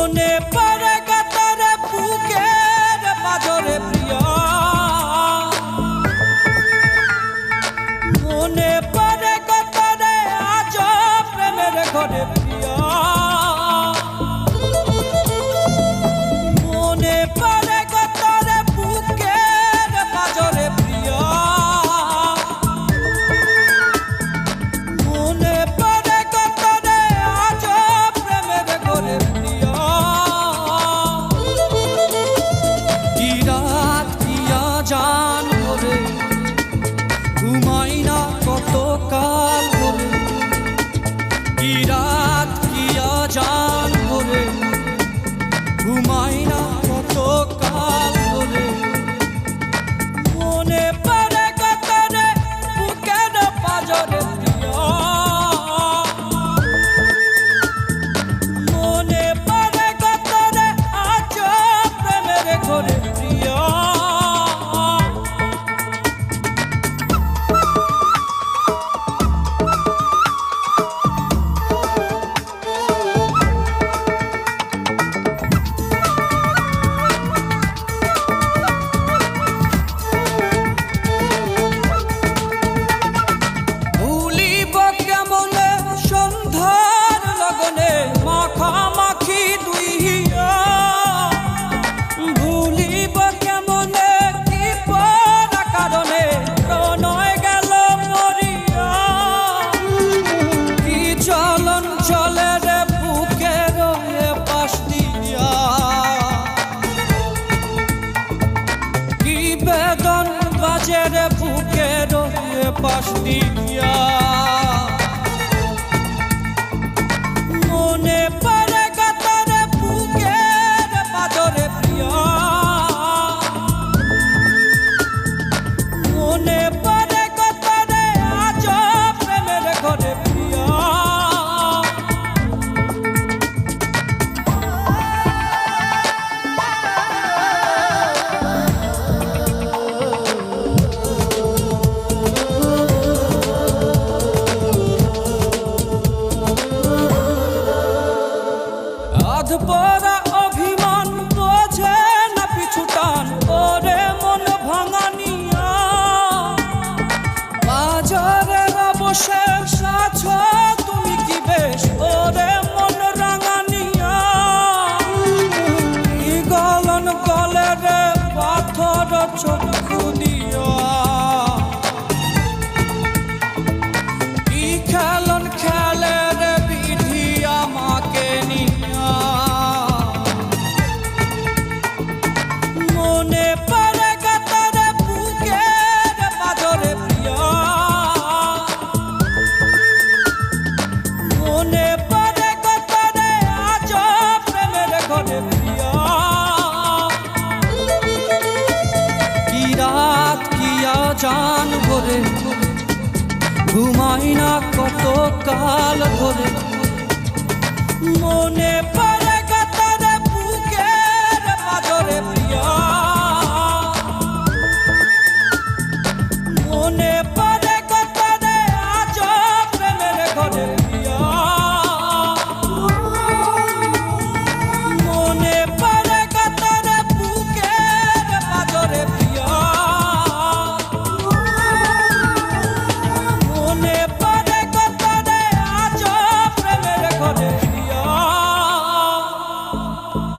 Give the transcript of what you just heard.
মনে পা Irá মাঝের বুকের পাশ দিয়া। অধ পরা অভিমান বোঝে না পিছুটান ওরে মন ভাঙানিয়া বাজারের অবশেষ চান ভরে ঘুমাই না কত কাল ধরে। মনে